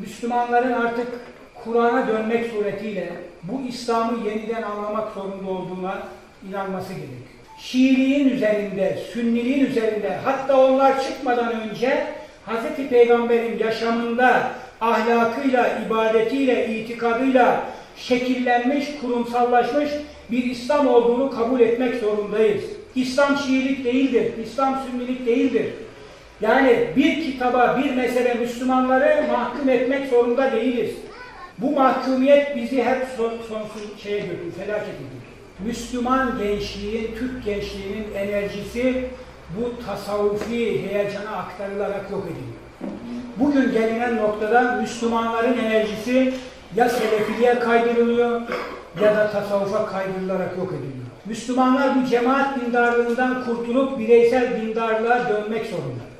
Müslümanların artık Kur'an'a dönmek suretiyle bu İslam'ı yeniden anlamak zorunda olduğuna inanması gerekiyor. Şiiliğin üzerinde, Sünniliğin üzerinde hatta onlar çıkmadan önce Hz. Peygamber'in yaşamında ahlakıyla, ibadetiyle, itikadıyla şekillenmiş, kurumsallaşmış bir İslam olduğunu kabul etmek zorundayız. İslam Şiilik değildir, İslam Sünnilik değildir. Yani bir kitaba, bir mesele Müslümanları mahkum etmek zorunda değiliz. Bu mahkumiyet bizi hep son, sonsuz şeye götürür, felaket ediyor. Müslüman gençliğin, Türk gençliğinin enerjisi bu tasavvufi heyecana aktarılarak yok ediliyor. Bugün gelinen noktada Müslümanların enerjisi ya selefiliğe kaydırılıyor ya da tasavvufa kaydırılarak yok ediliyor. Müslümanlar bu cemaat dindarlığından kurtulup bireysel dindarlığa dönmek zorunda.